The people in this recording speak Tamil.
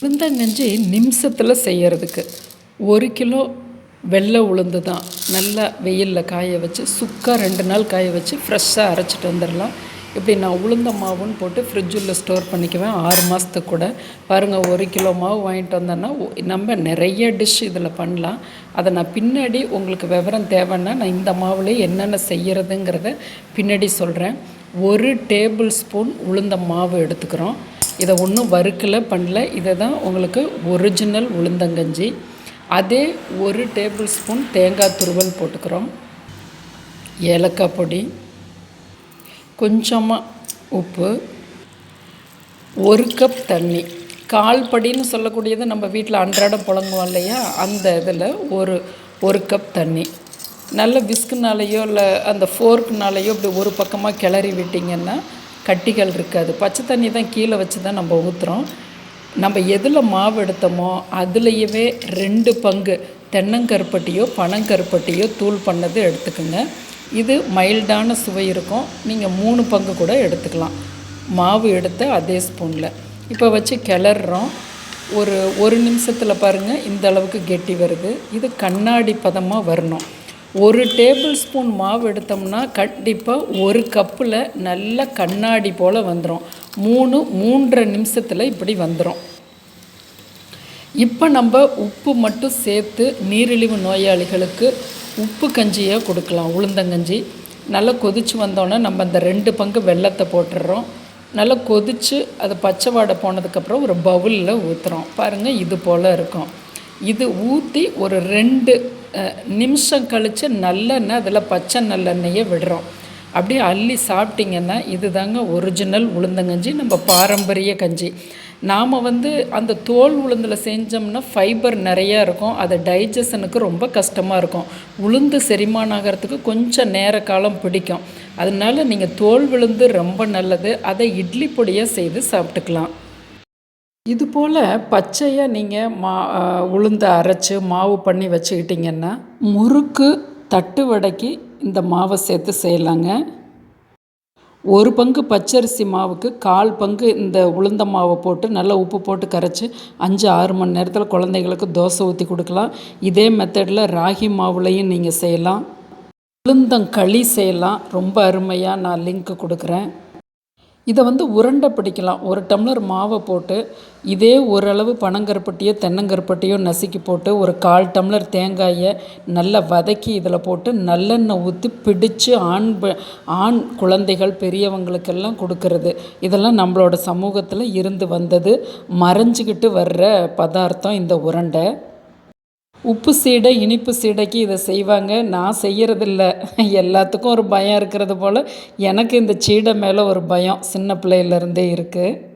உளுந்தங்கஞ்சி நிமிஷத்தில் செய்கிறதுக்கு ஒரு கிலோ வெள்ளை உளுந்து தான். நல்லா வெயிலில் காய வச்சு சுக்கா ரெண்டு நாள் காய வச்சு ஃப்ரெஷ்ஷாக அரைச்சிட்டு வந்துடலாம். இப்படி நான் உளுந்த மாவுன்னு போட்டு ஃப்ரிட்ஜில் ஸ்டோர் பண்ணிக்குவேன். ஆறு மாதத்துக்கு கூட. பாருங்கள் ஒரு கிலோ மாவு வாங்கிட்டு வந்தேன்னா நம்ம நிறைய டிஷ் இதில் பண்ணலாம். அதை நான் பின்னாடி உங்களுக்கு விவரம் தேவைன்னா நான் இந்த மாவுலேயே என்னென்ன செய்கிறதுங்கிறத பின்னாடி சொல்கிறேன் ஒரு டேபிள் ஸ்பூன் உளுந்த மாவு எடுத்துக்கிறோம். இதை ஒன்றும் வறுக்கலை பண்ணல. இதை தான் உங்களுக்கு ஒரிஜினல் உளுந்தங்கஞ்சி. அதே ஒரு டேபிள் ஸ்பூன் தேங்காய் துருவல் போட்டுக்கிறோம். ஏலக்காய் பொடி. கொஞ்சமாக உப்பு. ஒரு கப் தண்ணி. கால் படின்னு சொல்லக்கூடியது நம்ம வீட்டில் அன்றாடம் புழங்குவோம் இல்லையா? அந்த இதில் ஒரு ஒரு கப் தண்ணி. நல்ல விஸ்குனாலேயோ இல்லை அந்த ஃபோர்க்குனாலேயோ இப்படி ஒரு பக்கமாக கிளறி விட்டிங்கன்னா கட்டிகள் இருக்காது பச்சை தண்ணி தான் கீழே வச்சு தான் நம்ம ஊற்றுறோம் நம்ம எதில் மாவு எடுத்தோமோ அதுலேயவே ரெண்டு பங்கு. தென்னங்கருப்பட்டியோ பனங்கருப்பட்டியோ தூள் பண்ணது எடுத்துக்கோங்க. இது மைல்டான சுவை இருக்கும். நீங்கள் மூணு பங்கு கூட எடுத்துக்கலாம். மாவு எடுத்து அதே ஸ்பூனில். இப்போ வச்சு கிளறுறோம். ஒரு ஒரு நிமிஷத்தில் பாருங்கள் இந்த அளவுக்கு கெட்டி வருது. இது கண்ணாடி பதமாக வரணும். ஒரு டேபிள் ஸ்பூன் மாவு எடுத்தோம்னா கண்டிப்பாக ஒரு கப்பில் நல்ல கண்ணாடி போல் வந்துடும் மூணு மூன்றரை நிமிஷத்தில் இப்படி வந்துடும் இப்போ நம்ம உப்பு மட்டும் சேர்த்து நீரிழிவு நோயாளிகளுக்கு உப்பு கஞ்சியாக கொடுக்கலாம். உளுந்தங்கஞ்சி நல்லா கொதிச்சு வந்தோன்னே நம்ம அந்த ரெண்டு பங்கு வெல்லத்தை போட்டுடுறோம் நல்லா கொதித்து அது பச்சை வாடை போனதுக்கப்புறம் ஒரு பவுலில் ஊற்றுறோம் பாருங்கள் இது போல் இருக்கும். இது ஊற்றி ஒரு ரெண்டு நிமிஷம் கழித்து நல்லெண்ணெய் அதில் பச்சை நல்லெண்ணெயை விடுறோம். அப்படியே அள்ளி சாப்பிட்டிங்கன்னா இது தாங்க ஒரிஜினல் உளுந்தங்கஞ்சி நம்ம பாரம்பரிய கஞ்சி. நாம் வந்து அந்த தோல் உளுந்தில் செஞ்சோம்னா ஃபைபர் நிறையா இருக்கும் அது டைஜஷனுக்கு ரொம்ப கஷ்டமாக இருக்கும். உளுந்து செரிமானம் ஆகிறதுக்கு கொஞ்சம் நேர காலம் பிடிக்கும். அதனால நீங்கள் தோல் விழுந்து ரொம்ப நல்லது அதை இட்லி பொடியாக செய்து சாப்பிட்டுக்கலாம். இது போல் பச்சையாக நீங்கள் மா உளுந்தை அரைச்சி மாவு பண்ணி வச்சுக்கிட்டிங்கன்னா முறுக்கு தட்டு வடைக்கு இந்த மாவை சேர்த்து செய்யலாங்க. ஒரு பங்கு பச்சரிசி மாவுக்கு கால் பங்கு இந்த உளுந்த மாவை போட்டு நல்லா உப்பு போட்டு கரைச்சி அஞ்சு ஆறு மணி நேரத்தில் குழந்தைங்களுக்கு தோசை ஊற்றி கொடுக்கலாம். இதே மெத்தடில் ராகி மாவுலையும் நீங்கள் செய்யலாம். உளுந்தங்களி செய்யலாம். ரொம்ப அருமையாக நான் லிங்க் கொடுக்குறேன். இதை வந்து உருண்டை பிடிக்கலாம். ஒரு டம்ளர் மாவை போட்டு இதே ஓரளவு பனங்கருப்பட்டியோ தென்னங்கருப்பட்டியோ நசுக்கி போட்டு ஒரு கால் டம்ளர் தேங்காயை நல்லா வதக்கி இதில் போட்டு நல்லெண்ணெய் ஊற்றி பிடிச்சு ஆண் ஆண் குழந்தைகள் பெரியவங்களுக்கெல்லாம் கொடுக்கறது. இதெல்லாம் நம்மளோட சமூகத்தில் இருந்து வந்தது. மறைஞ்சிக்கிட்டு வர்ற பதார்த்தம் இந்த உருண்டை. உப்பு சீடை இனிப்பு சீடைக்கு இதை செய்வாங்க. நான் செய்கிறதில்ல எல்லாத்துக்கும் ஒரு பயம் இருக்கிறது போல் எனக்கு இந்த சீடை மேலே ஒரு பயம் சின்ன பிள்ளையிலேருந்தே இருக்குது